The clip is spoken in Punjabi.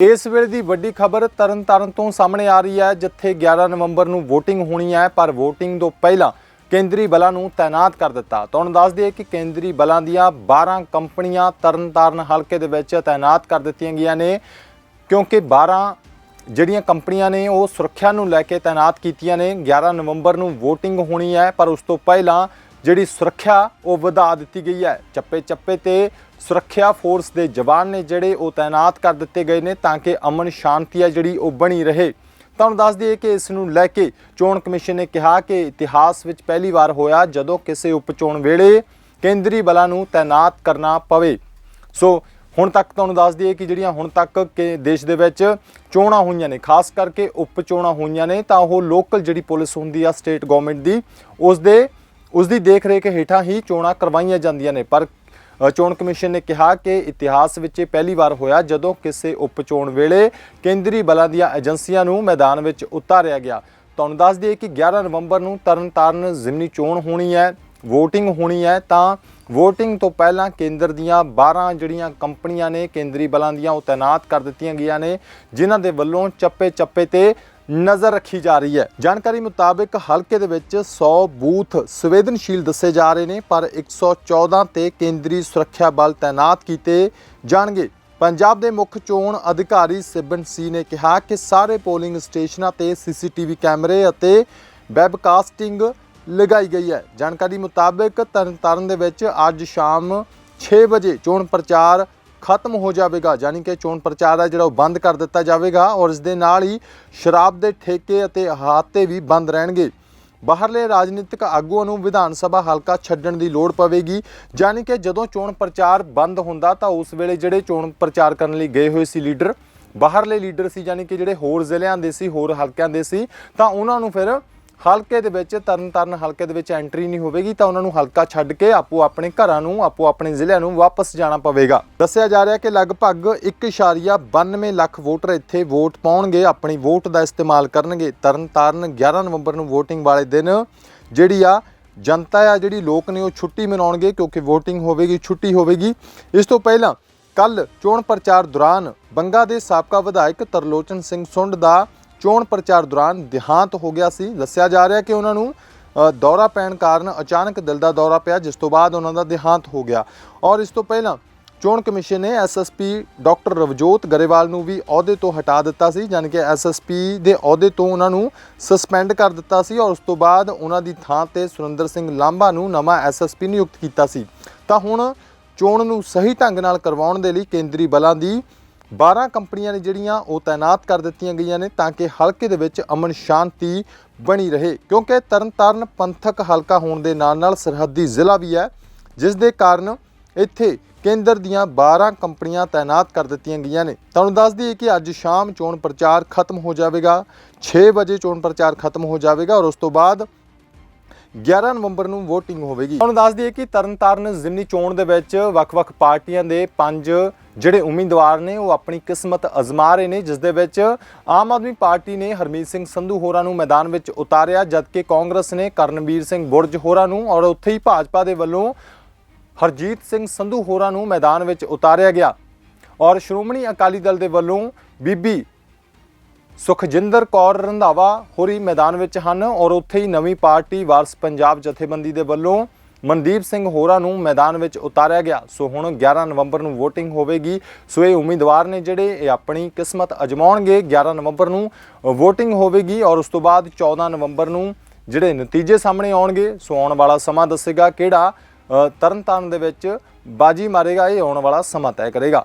ਇਸ ਵੇਲੇ ਦੀ ਵੱਡੀ ਖਬਰ ਤਰਨਤਾਰਨ ਤੋਂ ਸਾਹਮਣੇ ਆ ਰਹੀ ਹੈ, ਜਿੱਥੇ 11 ਨਵੰਬਰ ਨੂੰ VOTING ਹੋਣੀ ਹੈ, ਪਰ VOTING ਤੋਂ ਪਹਿਲਾਂ ਕੇਂਦਰੀ ਬਲਾਂ ਨੂੰ ਤਾਇਨਾਤ ਕਰ ਦਿੱਤਾ। ਤੁਹਾਨੂੰ ਦੱਸ ਦਈਏ ਕਿ ਕੇਂਦਰੀ ਬਲਾਂ ਦੀਆਂ 12 ਕੰਪਨੀਆਂ ਤਰਨਤਾਰਨ ਹਲਕੇ ਦੇ ਵਿੱਚ ਤਾਇਨਾਤ ਕਰ ਦਿੱਤੀਆਂ ਗਈਆਂ ਨੇ, ਕਿਉਂਕਿ 12 ਜਿਹੜੀਆਂ ਕੰਪਨੀਆਂ ਨੇ, ਉਹ ਸੁਰੱਖਿਆ ਨੂੰ ਲੈ ਕੇ ਤਾਇਨਾਤ ਕੀਤੀਆਂ ਨੇ। 11 ਨਵੰਬਰ ਨੂੰ VOTING ਹੋਣੀ ਹੈ, ਪਰ ਉਸ ਤੋਂ ਪਹਿਲਾਂ ਜਿਹੜੀ ਸੁਰੱਖਿਆ ਉਹ ਵਧਾ ਦਿੱਤੀ ਗਈ ਹੈ। ਚੱਪੇ ਚੱਪੇ ਤੇ ਸੁਰੱਖਿਆ ਫੋਰਸ ਦੇ ਜਵਾਨ ਨੇ ਜਿਹੜੇ ਉਹ ਤਾਇਨਾਤ ਕਰ ਦਿੱਤੇ ਗਏ ਨੇ ਤਾਂ ਕਿ ਅਮਨ ਸ਼ਾਂਤੀ ਹੈ ਜਿਹੜੀ ਉਹ ਬਣੀ ਰਹੇ। ਤੁਹਾਨੂੰ ਦੱਸ ਦਈਏ ਕਿ ਇਸ ਨੂੰ ਲੈ ਕੇ ਚੋਣ ਕਮਿਸ਼ਨ ਨੇ ਕਿਹਾ ਕਿ ਇਤਿਹਾਸ ਵਿੱਚ ਪਹਿਲੀ ਵਾਰ ਹੋਇਆ ਜਦੋਂ ਕਿਸੇ ਉਪਚੋਣ ਵੇਲੇ ਕੇਂਦਰੀ ਬਲਾਂ ਨੂੰ ਤਾਇਨਾਤ ਕਰਨਾ ਪਵੇ। ਸੋ ਹੁਣ ਤੱਕ ਤੁਹਾਨੂੰ ਦੱਸ ਦਈਏ ਕਿ ਜਿਹੜੀਆਂ ਹੁਣ ਤੱਕ ਕਿ ਦੇਸ਼ ਦੇ ਵਿੱਚ ਚੋਣਾਂ ਹੋਈਆਂ ਨੇ, ਖਾਸ ਕਰਕੇ ਉਪ ਚੋਣਾਂ ਹੋਈਆਂ ਨੇ, ਤਾਂ ਉਹ ਲੋਕਲ ਜਿਹੜੀ ਪੁਲਿਸ ਹੁੰਦੀ ਆ, ਸਟੇਟ ਗਵਰਨਮੈਂਟ ਦੀ, ਉਸ ਦੇ ਉਸ ਦੀ ਦੇਖ ਰੇਖ ਹੇਠਾਂ ਹੀ ਚੋਣਾਂ ਕਰਵਾਈਆਂ ਜਾਂਦੀਆਂ ਨੇ। ਪਰ ਚੋਣ ਕਮਿਸ਼ਨ ਨੇ ਕਿਹਾ ਕਿ ਇਤਿਹਾਸ ਵਿੱਚ ਇਹ ਪਹਿਲੀ ਵਾਰ ਹੋਇਆ ਜਦੋਂ ਕਿਸੇ ਉਪ ਚੋਣ ਵੇਲੇ ਕੇਂਦਰੀ ਬਲਾਂ ਦੀਆਂ ਏਜੰਸੀਆਂ ਨੂੰ ਮੈਦਾਨ ਵਿੱਚ ਉਤਾਰਿਆ ਗਿਆ। ਤੁਹਾਨੂੰ ਦੱਸ ਦਈਏ ਕਿ 11 ਨਵੰਬਰ ਨੂੰ ਤਰਨਤਾਰਨ ਜ਼ਿਮਨੀ ਚੋਣ ਹੋਣੀ ਹੈ VOTING ਹੋਣੀ ਹੈ, ਤਾਂ VOTING ਤੋਂ ਪਹਿਲਾਂ ਕੇਂਦਰ ਦੀਆਂ 12 ਜਿਹੜੀਆਂ ਕੰਪਨੀਆਂ ਨੇ, ਕੇਂਦਰੀ ਬਲਾਂ ਦੀਆਂ, ਉਹ ਤਾਇਨਾਤ ਕਰ ਦਿੱਤੀਆਂ ਗਈਆਂ ਨੇ, ਜਿਨ੍ਹਾਂ ਦੇ ਵੱਲੋਂ ਚੱਪੇ ਚੱਪੇ ਤੇ ਨਜ਼ਰ ਰੱਖੀ ਜਾ ਰਹੀ ਹੈ। ਜਾਣਕਾਰੀ ਮੁਤਾਬਕ ਹਲਕੇ ਦੇ ਵਿੱਚ 100 ਬੂਥ ਸੰਵੇਦਨਸ਼ੀਲ ਦੱਸੇ ਜਾ ਰਹੇ ਨੇ, ਪਰ 114 ਤੇ ਕੇਂਦਰੀ ਸੁਰੱਖਿਆ ਬਲ ਤਾਇਨਾਤ ਕੀਤੇ ਜਾਣਗੇ। ਪੰਜਾਬ ਦੇ ਮੁੱਖ ਚੋਣ ਅਧਿਕਾਰੀ ਸਿਬਨ ਸੀ ਨੇ ਕਿਹਾ ਕਿ ਸਾਰੇ ਪੋਲਿੰਗ ਸਟੇਸ਼ਨਾਂ ਤੇ ਸੀਸੀਟੀਵੀ ਕੈਮਰੇ ਅਤੇ ਵੈਬਕਾਸਟਿੰਗ ਲਗਾਈ ਗਈ ਹੈ। ਜਾਣਕਾਰੀ ਮੁਤਾਬਕ ਤਰਨਤਾਰਨ ਦੇ ਵਿੱਚ ਅੱਜ ਸ਼ਾਮ 6 ਵਜੇ ਚੋਣ ਪ੍ਰਚਾਰ ਖਤਮ ਹੋ ਜਾਵੇਗਾ, ਯਾਨੀ ਕਿ ਚੋਣ ਪ੍ਰਚਾਰ ਹੈ ਜਿਹੜਾ ਉਹ ਬੰਦ ਕਰ ਦਿੱਤਾ ਜਾਵੇਗਾ ਔਰ ਇਸ ਦੇ ਨਾਲ ਹੀ ਸ਼ਰਾਬ ਦੇ ਠੇਕੇ ਅਤੇ ਅਹਾਤੇ ਵੀ ਬੰਦ ਰਹਿਣਗੇ। ਬਾਹਰਲੇ ਰਾਜਨੀਤਿਕ ਆਗੂਆਂ ਨੂੰ ਵਿਧਾਨ ਸਭਾ ਹਲਕਾ ਛੱਡਣ ਦੀ ਲੋੜ ਪਵੇਗੀ, ਯਾਨੀ ਕਿ ਜਦੋਂ ਚੋਣ ਪ੍ਰਚਾਰ ਬੰਦ ਹੁੰਦਾ ਤਾਂ ਉਸ ਵੇਲੇ ਜਿਹੜੇ ਚੋਣ ਪ੍ਰਚਾਰ ਕਰਨ ਲਈ ਗਏ ਹੋਏ ਸੀ ਲੀਡਰ, ਬਾਹਰਲੇ ਲੀਡਰ ਸੀ, ਯਾਨੀ ਕਿ ਜਿਹੜੇ ਹੋਰ ਜ਼ਿਲ੍ਹਿਆਂ ਦੇ ਸੀ, ਹੋਰ ਹਲਕਿਆਂ ਦੇ ਸੀ, ਤਾਂ ਉਹਨਾਂ ਨੂੰ ਫਿਰ ਹਲਕੇ ਦੇ ਵਿੱਚ, ਤਰਨਤਾਰਨ ਹਲਕੇ ਦੇ ਵਿੱਚ ਐਂਟਰੀ ਨਹੀਂ ਹੋਵੇਗੀ, ਤਾਂ ਉਹਨਾਂ ਨੂੰ ਹਲਕਾ ਛੱਡ ਕੇ ਆਪੋ ਆਪਣੇ ਘਰਾਂ ਨੂੰ, ਆਪੋ ਆਪਣੇ ਜ਼ਿਲ੍ਹਿਆਂ ਨੂੰ ਵਾਪਸ ਜਾਣਾ ਪਵੇਗਾ। ਦੱਸਿਆ ਜਾ ਰਿਹਾ ਕਿ ਲਗਭਗ 1.92 ਲੱਖ ਵੋਟਰ ਇੱਥੇ ਵੋਟ ਪਾਉਣਗੇ, ਆਪਣੀ ਵੋਟ ਦਾ ਇਸਤੇਮਾਲ ਕਰਨਗੇ। ਤਰਨਤਾਰਨ 11 ਨਵੰਬਰ ਨੂੰ VOTING ਵਾਲੇ ਦਿਨ ਜਿਹੜੀ ਆ, ਜਨਤਾ ਆ, ਜਿਹੜੀ ਲੋਕ ਨੇ ਉਹ ਛੁੱਟੀ ਮਨਾਉਣਗੇ, ਕਿਉਂਕਿ VOTING ਹੋਵੇਗੀ, ਛੁੱਟੀ ਹੋਵੇਗੀ। ਇਸ ਤੋਂ ਪਹਿਲਾਂ ਕੱਲ ਚੋਣ ਪ੍ਰਚਾਰ ਦੌਰਾਨ ਬੰਗਾ ਦੇ ਸਾਬਕਾ ਵਿਧਾਇਕ ਤਰਲੋਚਨ ਸਿੰਘ ਸੁੰਡ ਦਾ ਚੋਣ ਪ੍ਰਚਾਰ ਦੌਰਾਨ ਦੇਹਾਂਤ ਹੋ ਗਿਆ ਸੀ। ਦੱਸਿਆ ਜਾ ਰਿਹਾ ਕਿ ਉਹਨਾਂ ਨੂੰ ਦੌਰਾ ਪੈਣ ਕਾਰਨ ਅਚਾਨਕ ਦਿਲ ਦਾ ਦੌਰਾ ਪਿਆ, ਜਿਸ ਤੋਂ ਬਾਅਦ ਉਹਨਾਂ ਦਾ ਦੇਹਾਂਤ ਹੋ ਗਿਆ। ਔਰ ਇਸ ਤੋਂ ਪਹਿਲਾਂ ਚੋਣ ਕਮਿਸ਼ਨ ਨੇ ਐਸਐਸਪੀ ਡਾਕਟਰ ਰਵਜੋਤ ਗਰੇਵਾਲ ਨੂੰ ਵੀ ਅਹੁਦੇ ਤੋਂ ਹਟਾ ਦਿੱਤਾ ਸੀ ਯਾਨੀ ਕਿ ਐਸਐਸਪੀ ਦੇ ਅਹੁਦੇ ਤੋਂ ਉਹਨਾਂ ਨੂੰ ਸਸਪੈਂਡ ਕਰ ਦਿੱਤਾ ਸੀ ਔਰ ਉਸ ਤੋਂ ਬਾਅਦ ਉਹਨਾਂ ਦੀ ਥਾਂ ਤੇ ਸੁਰਿੰਦਰ ਸਿੰਘ ਲਾਂਬਾ ਨੂੰ ਨਵਾਂ ਐਸਐਸਪੀ ਨਿਯੁਕਤ ਕੀਤਾ ਸੀ। ਤਾਂ ਹੁਣ ਚੋਣ ਨੂੰ ਸਹੀ ਢੰਗ ਨਾਲ ਕਰਵਾਉਣ ਦੇ ਲਈ ਕੇਂਦਰੀ ਬਲਾਂ ਦੀ 12 ਕੰਪਨੀਆਂ ਨੇ ਜਿਹੜੀਆਂ ਉਹ ਤਾਇਨਾਤ ਕਰ ਦਿੱਤੀਆਂ ਗਈਆਂ ਨੇ ਤਾਂ ਕਿ ਹਲਕੇ ਦੇ ਵਿੱਚ ਅਮਨ ਸ਼ਾਂਤੀ ਬਣੀ ਰਹੇ। ਕਿਉਂਕਿ ਤਰਨਤਾਰਨ ਪੰਥਕ ਹਲਕਾ ਹੋਣ ਦੇ ਨਾਲ ਨਾਲ ਸਰਹੱਦੀ ਜ਼ਿਲ੍ਹਾ ਵੀ ਹੈ, ਜਿਸ ਦੇ ਕਾਰਨ ਇੱਥੇ ਕੇਂਦਰ ਦੀਆਂ 12 ਕੰਪਨੀਆਂ ਤਾਇਨਾਤ ਕਰ ਦਿੱਤੀਆਂ ਗਈਆਂ ਨੇ। ਤੁਹਾਨੂੰ ਦੱਸ ਦਈਏ ਕਿ ਅੱਜ ਸ਼ਾਮ ਚੋਣ ਪ੍ਰਚਾਰ ਖਤਮ ਹੋ ਜਾਵੇਗਾ 6 ਵਜੇ ਚੋਣ ਪ੍ਰਚਾਰ ਖਤਮ ਹੋ ਜਾਵੇਗਾ ਔਰ ਉਸ ਤੋਂ ਬਾਅਦ 11 ਨਵੰਬਰ ਨੂੰ VOTING ਹੋਵੇਗੀ। ਤੁਹਾਨੂੰ ਦੱਸ ਦਈਏ ਕਿ ਤਰਨਤਾਰਨ ਜ਼ਿਮਨੀ ਚੋਣ ਦੇ ਵਿੱਚ ਵੱਖ-ਵੱਖ ਪਾਰਟੀਆਂ ਦੇ ਪੰਜ ਜਿਹੜੇ ਉਮੀਦਵਾਰ ਨੇ ਉਹ ਆਪਣੀ ਕਿਸਮਤ ਅਜ਼ਮਾ ਰਹੇ ਨੇ, ਜਿਸ ਦੇ ਵਿੱਚ ਆਮ ਆਦਮੀ ਪਾਰਟੀ ਨੇ ਹਰਮੀਤ ਸਿੰਘ ਸੰਧੂ ਹੋਰਾਂ ਨੂੰ ਮੈਦਾਨ ਵਿੱਚ ਉਤਾਰਿਆ, ਜਦਕਿ ਕਾਂਗਰਸ ਨੇ ਕਰਨਵੀਰ ਸਿੰਘ ਬੁਰਜ ਹੋਰਾਂ ਨੂੰ ਔਰ ਉੱਥੇ ਹੀ ਭਾਜਪਾ ਦੇ ਵੱਲੋਂ ਹਰਜੀਤ ਸਿੰਘ ਸੰਧੂ ਹੋਰਾਂ ਨੂੰ ਮੈਦਾਨ ਵਿੱਚ ਉਤਾਰਿਆ ਗਿਆ। ਔਰ ਸ਼੍ਰੋਮਣੀ ਅਕਾਲੀ ਦਲ ਦੇ ਵੱਲੋਂ ਬੀਬੀ ਸੁਖਜਿੰਦਰ ਕੌਰ ਰੰਧਾਵਾ ਹੋਰੀ ਮੈਦਾਨ ਵਿੱਚ ਹਨ ਔਰ ਉੱਥੇ ਹੀ ਨਵੀਂ ਪਾਰਟੀ ਵਾਰਸ ਪੰਜਾਬ ਜਥੇਬੰਦੀ ਦੇ ਵੱਲੋਂ ਮਨਦੀਪ ਸਿੰਘ ਹੋਰਾਂ ਨੂੰ ਮੈਦਾਨ ਵਿੱਚ ਉਤਾਰਿਆ ਗਿਆ। ਸੋ ਹੁਣ 11 ਨਵੰਬਰ ਨੂੰ VOTING ਹੋਵੇਗੀ। ਸੋ ਇਹ ਉਮੀਦਵਾਰ ਨੇ ਜਿਹੜੇ ਇਹ ਆਪਣੀ ਕਿਸਮਤ ਅਜਮਾਉਣਗੇ 11 ਨਵੰਬਰ ਨੂੰ VOTING ਹੋਵੇਗੀ ਔਰ ਉਸ ਤੋਂ ਬਾਅਦ 14 ਨਵੰਬਰ ਨੂੰ ਜਿਹੜੇ ਨਤੀਜੇ ਸਾਹਮਣੇ ਆਉਣਗੇ, ਸੋ ਆਉਣ ਵਾਲਾ ਸਮਾਂ ਦੱਸੇਗਾ ਕਿਹੜਾ ਤਰਨਤਾਰਨ ਦੇ ਵਿੱਚ ਬਾਜੀ ਮਾਰੇਗਾ, ਇਹ ਆਉਣ ਵਾਲਾ ਸਮਾਂ ਤੈਅ ਕਰੇਗਾ।